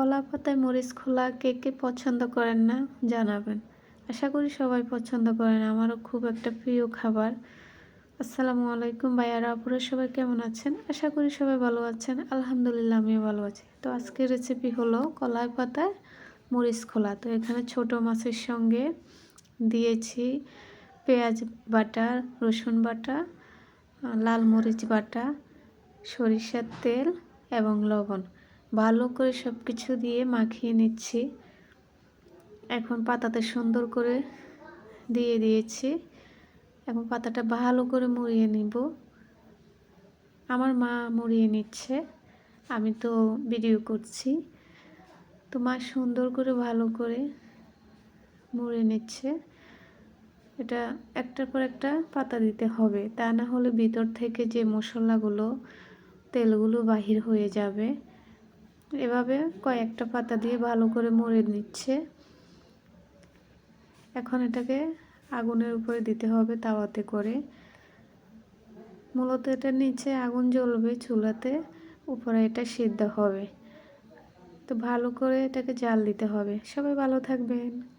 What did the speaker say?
কলা পাতায় মরিচ খোলা কে কে পছন্দ করেন না, জানাবেন। আশা করি সবাই পছন্দ করেন, আমারও খুব একটা প্রিয় খাবার। আসসালামু আলাইকুম ভাইয়ারা, আপুরা সবাই কেমন আছেন? আশা করি সবাই ভালো আছেন, আলহামদুলিল্লাহ আমিও ভালো আছি। তো আজকের রেসিপি হলো কলাই পাতায় মরিচ খোলা। তো এখানে ছোট মাছের সঙ্গে দিয়েছি পেঁয়াজ বাটা, রসুন বাটা লাল মরিচ বাটা, সরিষার তেল এবং লবণ। ভালো করে সব কিছু দিয়ে মাখিয়ে নিচ্ছি। এখন পাতাতে সুন্দর করে দিয়ে দিয়েছি। এখন পাতাটা ভালো করে মুড়িয়ে নিব। আমার মা মুড়িয়ে নিচ্ছে। আমি তো ভিডিও করছি। তো মা সুন্দর করে ভালো করে মুড়ে নিচ্ছে। এটা একটার পর একটা পাতা দিতে হবে। তা না হলে ভিতর থেকে যে মশলাগুলো, তেলগুলো বাহির হয়ে যাবে। এভাবে কয়েকটা পাতা দিয়ে ভালো করে মুড়ে নিচ্ছে। এখন এটাকে আগুনের উপরে দিতে হবে তাওয়াতে করে। মূলত এটা নিচে আগুন জ্বলবে চুলাতে, উপরে এটা সিদ্ধ হবে। তো ভালো করে এটাকে জাল দিতে হবে। সবাই ভালো থাকবেন।